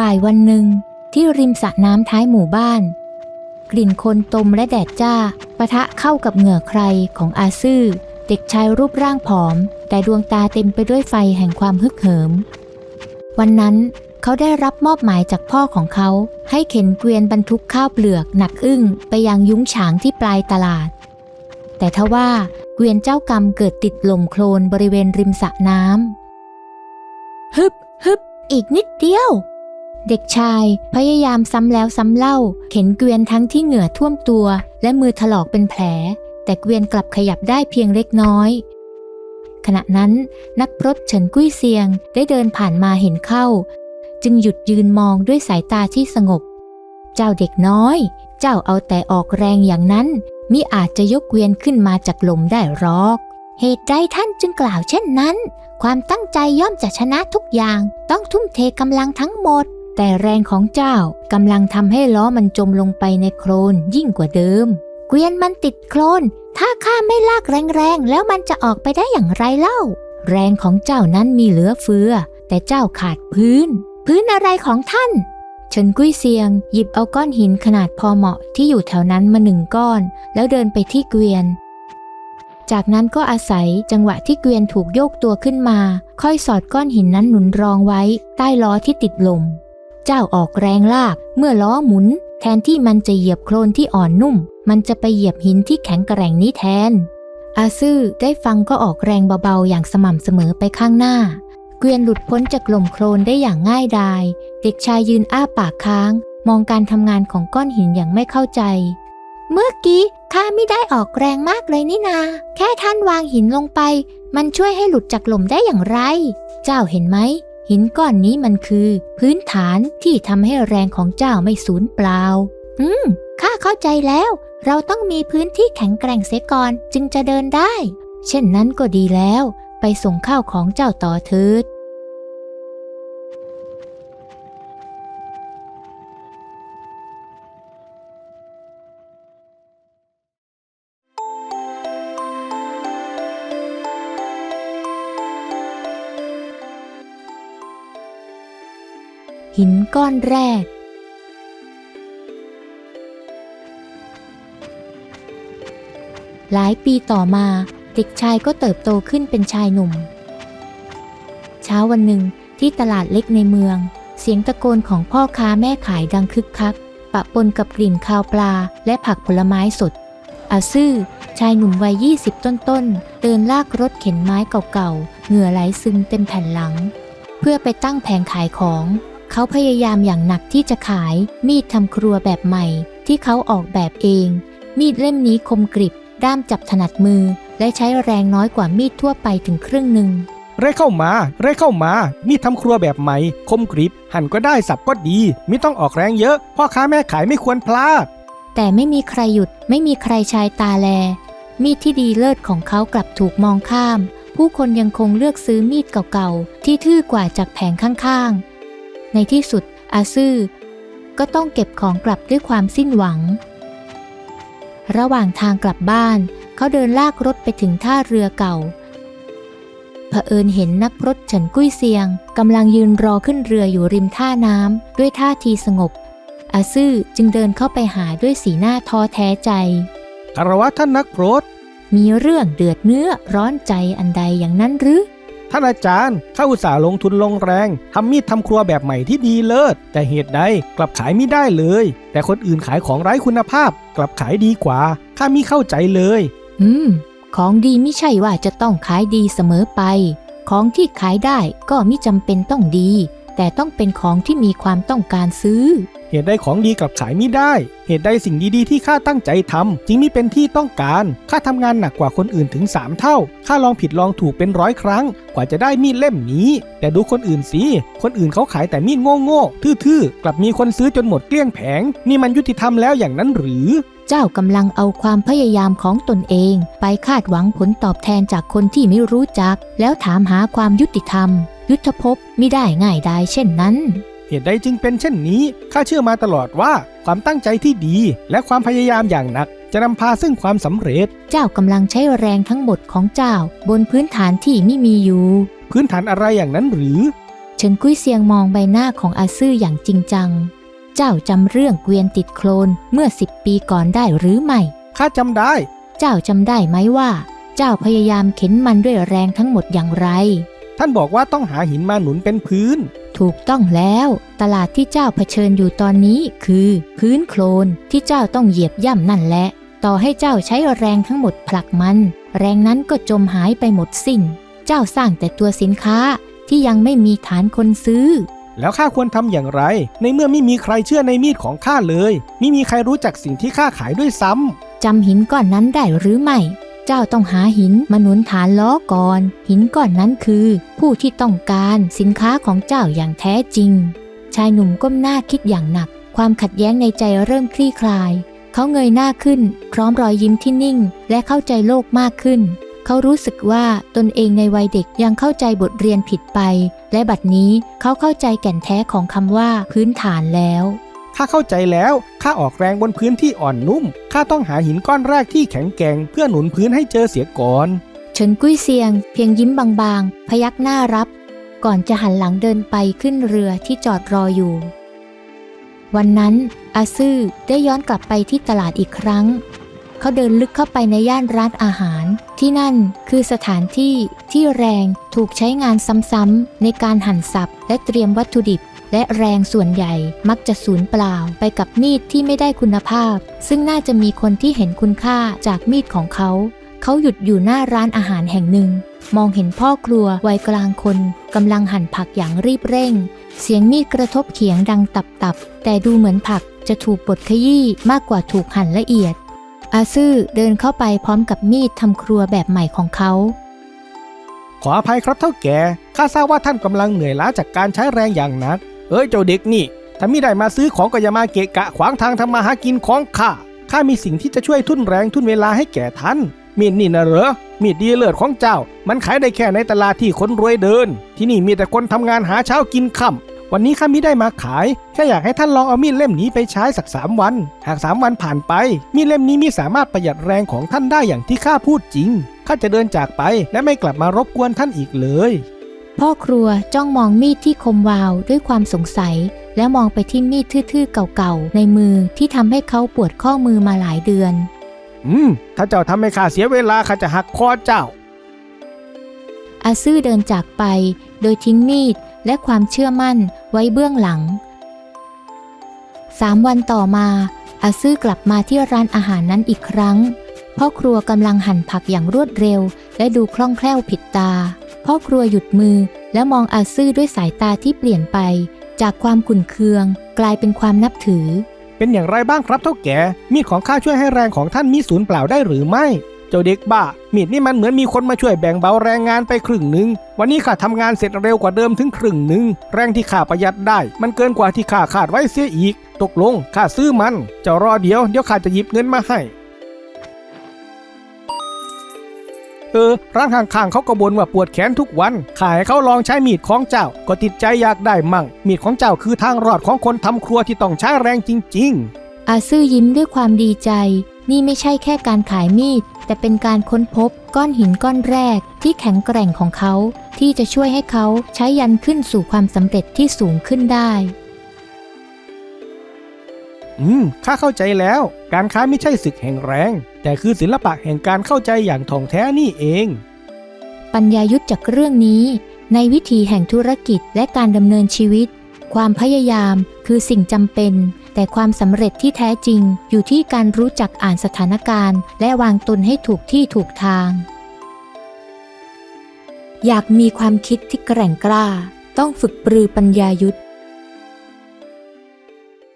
บ่ายวันหนึ่งที่ริมสระน้ำท้ายหมู่บ้าน กลิ่นคนตมและแดดจ้าปะทะเข้ากับเหงื่อใครของอาซื่อ เด็กชายรูปร่างผอม แต่ดวงตาเต็มไปด้วยไฟแห่งความฮึกเหิม วันนั้นเขาได้รับมอบหมายจากพ่อของเขา ให้เข็นเกวียนบรรทุกข้าวเปลือกหนักอึ้งไปยังยุ้งฉางที่ปลายตลาด แต่ทว่าเกวียนเจ้ากรรมเกิดติดลมโคลนบริเวณริมสระน้ำฮึบฮึบอีกนิดเดียว เด็กชายพยายามซ้ำแล้วซ้ำเล่า เข็นเกวียนทั้งที่เหงื่อท่วมตัว และมือถลอกเป็นแผล แต่เกวียนกลับขยับได้เพียงเล็กน้อย ขณะนั้นนักพรตเฉินกุ้ยเซียงได้เดินผ่านมาเห็นเข้า จึงหยุดยืนมองด้วยสายตาที่สงบ เจ้าเด็กน้อย เจ้าเอาแต่ออกแรงอย่างนั้นมิอาจจะยกเกวียนขึ้นมาจากลมได้หรอก เหตุใดท่านจึงกล่าวเช่นนั้น ความตั้งใจย่อมจะชนะทุกอย่าง ต้องทุ่มเทกำลังทั้งหมด แต่แรงของเจ้ากำลังทำให้ล้อมันจมลงไปในโคลนยิ่งกว่าเดิม เกวียนมันติดโคลน ถ้าข้าไม่ลากแรงๆ แล้วมันจะออกไปได้อย่างไรเล่า แรงของเจ้านั้นมีเหลือเฟือ แต่เจ้าขาดพื้น พื้นอะไรของท่านเฉินกุ้ยเซียง หยิบเอาก้อนหินขนาดพอเหมาะที่อยู่แถวนั้นมาหนึ่งก้อน แล้วเดินไปที่เกวียน จากนั้นก็อาศัยจังหวะที่เกวียนถูกโยกตัวขึ้นมา ค่อยสอดก้อนหินนั้นหนุนรองไว้ ใต้ล้อที่ติดลม เจ้าออกแรงลาก เมื่อล้อหมุน แทนที่มันจะเหยียบโคลนที่อ่อนนุ่ม มันจะไปเหยียบหินที่แข็งแกร่งนี้แทน อาซื่อได้ฟังก็ออกแรงเบาๆ อย่างสม่ำเสมอไปข้างหน้า เกวียนหลุดพ้นจากลมโคลนได้อย่างง่ายดาย เด็กชายยืนอ้าปากค้าง มองการทำงานของก้อนหินอย่างไม่เข้าใจ เมื่อกี้ข้าไม่ได้ออกแรงมากเลยนี่นา แค่ท่านวางหินลงไป มันช่วยให้หลุดจากลมได้อย่างไร เจ้าเห็นไหม หินก้อนนี้มันคือ พื้นฐานที่ทำให้แรงของเจ้าไม่สูญเปล่า อืม ข้าเข้าใจแล้ว เราต้องมีพื้นที่แข็งแกร่งเสียก่อนจึงจะเดินได้ เช่นนั้นก็ดีแล้ว ไปส่งข้าวของเจ้าต่อเถิด หินก้อนแรก หลายปีต่อมาเด็กชายก็เติบโตขึ้นเป็นชายหนุ่ม เช้าวันหนึ่งที่ตลาดเล็กในเมือง เสียงตะโกนของพ่อค้าแม่ขายดังคึกคัก ปะปนกับกลิ่นคาวปลาและผักผลไม้สด อาซื่อ ชายหนุ่มวัย 20 ต้นๆ เดินลากรถเข็นไม้เก่าๆ เหงื่อไหลซึมเต็มแผ่นหลัง เพื่อไปตั้งแผงขายของ เขาพยายามอย่างหนักที่จะขายมีดทำครัวแบบใหม่ ที่เขาออกแบบเอง มีดเล่มนี้คมกริบ ด้ามจับถนัดมือ และใช้แรงน้อยกว่ามีดทั่วไปถึงครึ่งหนึ่งเร่เข้ามาเร่เข้ามา มีดทำครัวแบบใหม่ คมกริบ หั่นก็ได้สับก็ดี ไม่ต้องออกแรงเยอะ พ่อค้าแม่ขายไม่ควรพลาด แต่ไม่มีใครหยุดไม่มีใครชายตาแล มีดที่ดีเลิศของเขากลับถูกมองข้าม ผู้คนยังคงเลือกซื้อมีดเก่าๆ ที่ทื่อกว่าจากแผงข้างๆ ในที่สุดอาซื่อก็ต้องเก็บของกลับด้วยความสิ้นหวัง ระหว่างทางกลับบ้าน เขาเดินลากรถไปถึงท่าเรือเก่า เผอิญเห็นนักพรตเฉินกุ้ยเซียงกำลังยืนรอขึ้นเรืออยู่ริมท่าน้ำด้วยท่าทีสงบ อาซื่อจึงเดินเข้าไปหาด้วยสีหน้าท้อแท้ใจคารวะท่านนักโปรดมีเรื่องเดือดเนื้อร้อนใจอันใดอย่างนั้นหรือ ท่านอาจารย์ข้าอุตส่าห์ลงทุนลงแรงทำมีดทำครัวแบบใหม่ที่ดีเลิศ แต่เหตุใดกลับขายไม่ได้เลย แต่คนอื่นขายของไร้คุณภาพ กลับขายดีกว่าข้ามิเข้าใจเลย อืม ของดีไม่ใช่ว่าจะต้องขายดีเสมอไป ของที่ขายได้ก็มิจำเป็นต้องดี แต่ต้องเป็นของที่มีความต้องการซื้อ เหตุใดของดีกลับขายไม่ได้ เหตุใดสิ่งดีๆที่ข้าตั้งใจทำจึงไม่เป็นที่ต้องการข้าทำงานหนักกว่าคนอื่นถึง 3 เท่าข้าลองผิดลองถูกเป็นร้อยครั้ง กว่าจะได้มีดเล่มนี้ แต่ดูคนอื่นสิคนอื่นเขาขายแต่มีดโง่ๆทื่อๆกลับมีคนซื้อจนหมดเกลี้ยงแผง นี่มันยุติธรรมแล้วอย่างนั้นหรือเจ้ากำลังเอาความพยายามของตนเอง ไปคาดหวังผลตอบแทนจากคนที่ไม่รู้จัก แล้วถามหาความยุติธรรม ยุทธภพไม่ได้ง่ายดายเช่นนั้น เหตุใดจึงเป็นเช่นนี้ข้าเชื่อมาตลอดว่าความตั้งใจที่ดี และความพยายามอย่างหนัก จะนำพาซึ่งความสำเร็จ เจ้ากำลังใช้แรงทั้งหมดของเจ้า บนพื้นฐานที่ไม่มีอยู่ พื้นฐานอะไรอย่างนั้นหรือฉฉินกุ้ยเซียงมองใบหน้าของอาซื่ออย่างจริงจัง เจ้าจำเรื่องเกวียนติดโคลนเมื่อสิบปีก่อนได้หรือไม่ ข้าจำได้ เจ้าจำได้ไหมว่า เจ้าพยายามเข็นมันด้วยแรงทั้งหมดอย่างไร ท่านบอกว่าต้องหาหินมาหนุนเป็นพื้น ถูกต้องแล้ว ตลาดที่เจ้าเผชิญอยู่ตอนนี้คือพื้นโคลนที่เจ้าต้องเหยียบย่ำนั่นแหละ ต่อให้เจ้าใช้แรงทั้งหมดผลักมัน แรงนั้นก็จมหายไปหมดสิ้น เจ้าสร้างแต่ตัวสินค้าที่ยังไม่มีฐานคนซื้อ แล้วข้าควรทำอย่างไร ในเมื่อไม่มีใครเชื่อในมีดของข้าเลย ไม่มีใครรู้จักสิ่งที่ข้าขายด้วยซ้ำจำหินก้อนนั้นได้หรือไม่ เจ้าต้องหาหินมาหนุนฐานล้อก่อน หินก้อนนั้นคือ ผู้ที่ต้องการสินค้าของเจ้าอย่างแท้จริง ชายหนุ่มก้มหน้าคิดอย่างหนัก ความขัดแย้งในใจเริ่มคลี่คลาย เขาเงยหน้าขึ้น พร้อมรอยยิ้มที่นิ่ง และเข้าใจโลกมากขึ้น เขารู้สึกว่าตนเองในวัยเด็กยังเข้าใจบทเรียนผิดไป และบัดนี้เขาเข้าใจแก่นแท้ของคำว่าพื้นฐานแล้ว ข้าเข้าใจแล้วข้าออกแรงบนพื้นที่อ่อนนุ่มข้าต้องหาหินก้อนแรกที่แข็งแกร่งเพื่อหนุนพื้นให้เจอเสียก่อนเฉินกุ้ยเซียง เพียงยิ้มบางๆ พยักหน้ารับ ก่อนจะหันหลังเดินไปขึ้นเรือที่จอดรออยู่ วันนั้นอาซื่อได้ย้อนกลับไปที่ตลาดอีกครั้ง เขาเดินลึกเข้าไปในย่านร้านอาหาร ที่นั่นคือสถานที่ที่แรงถูกใช้งานซ้ำๆในการหั่นสับและเตรียมวัตถุดิบ และแรงส่วนใหญ่มักจะสูญเปล่าไปกับมีดที่ไม่ได้คุณภาพ ซึ่งน่าจะมีคนที่เห็นคุณค่าจากมีดของเขา เขาหยุดอยู่หน้าร้านอาหารแห่งหนึ่ง มองเห็นพ่อครัววัยกลางคนกำลังหั่นผักอย่างรีบเร่ง เสียงมีดกระทบเขียงดังตับๆ แต่ดูเหมือนผักจะถูกบดขยี้มากกว่าถูกหั่นละเอียด อาซื่อเดินเข้าไปพร้อมกับมีดทำครัวแบบใหม่ของเขาขออภัยครับเท่าแก่ ข้าทราบว่าท่านกำลังเหนื่อยล้าจากการใช้แรงอย่างหนัก เอ้ยเจ้าเด็กนี่ ถ้าม่ได้มาซื้อของก็อย่ามาเกะกะขวางทางทำมาหากินของข้า ข้ามีสิ่งที่จะช่วยทุ่นแรงทุ่นเวลาให้แก่ท่าน มีดนี่นะเหรอ มีดดีเลิศของเจ้า มันขายได้แค่ในตลาดที่คนรวยเดิน ที่นี่มีแต่คนทำงานหาเช้ากินค่ำวันนี้ข้ามิได้มาขาย แค่อยากให้ท่านลองเอามีดเล่มนี้ไปใช้สักสามวัน หากสามวันผ่านไป มีดเล่มนี้มิสามารถประหยัดแรงของท่านได้อย่างที่ข้าพูดจริง ข้าจะเดินจากไปและไม่กลับมารบกวนท่านอีกเลย พ่อครัวจ้องมองมีดที่คมวาวด้วยความสงสัย และมองไปที่มีดทื่อๆเก่าๆ ในมือที่ทำให้เขาปวดข้อมือมาหลายเดือน อืม ถ้าเจ้าทำให้ข้าเสียเวลาข้าจะหักคอเจ้า อาซื่อเดินจากไป โดยทิ้งมีดและความเชื่อมั่นไว้เบื้องหลังสามวันต่อมา อาซื่อกลับมาที่ร้านอาหารนั้นอีกครั้งพ่อครัวกำลังหั่นผักอย่างรวดเร็ว และดูคล่องแคล่วผิดตา พ่อครัวหยุดมือและมองอาซื่อด้วยสายตาที่เปลี่ยนไป จากความขุ่นเคือง กลายเป็นความนับถือ เป็นอย่างไรบ้างครับเท่าแก่ มีดของข้าช่วยให้แรงของท่านมีศูนย์เปล่าได้หรือไม่ เจ้าเด็กบ้า มีดนี่มันเหมือนมีคนมาช่วยแบ่งเบาแรงงานไปครึ่งหนึ่ง วันนี้ข้าทำงานเสร็จเร็วกว่าเดิมถึงครึ่งหนึ่ง แรงที่ข้าประหยัดได้ มันเกินกว่าที่ข้าคาดไว้เสียอีก ตกลงข้าซื้อมัน เจ้ารอเดี๋ยวเดี๋ยวข้าจะหยิบเงินมาให้ เออ ร้านข้างๆเขาก็บ่นว่าปวดแขนทุกวัน ขายเขาลองใช้มีดของเจ้า ก็ติดใจอยากได้มั่ง มีดของเจ้าคือทางรอดของคนทำครัวที่ต้องใช้แรงจริง ๆ อาซื่อยิ้มด้วยความดีใจ นี่ไม่ใช่แค่การขายมีด แต่เป็นการค้นพบก้อนหินก้อนแรก ที่แข็งแกร่งของเขา ที่จะช่วยให้เขาใช้ยันขึ้นสู่ความสำเร็จที่สูงขึ้นได้อืม ข้าเข้าใจแล้ว การค้าไม่ใช่ศึกแห่งแรง แต่คือศิลปะแห่งการเข้าใจอย่างถ่องแท้นี่เอง ปัญญายุทธจากเรื่องนี้ ในวิถีแห่งธุรกิจและการดำเนินชีวิต ความพยายามคือสิ่งจำเป็น แต่ความสำเร็จที่แท้จริง อยู่ที่การรู้จักอ่านสถานการณ์ และวางตนให้ถูกที่ถูกทาง อยากมีความคิดที่แกร่งกล้า ต้องฝึกปรือปัญญายุทธ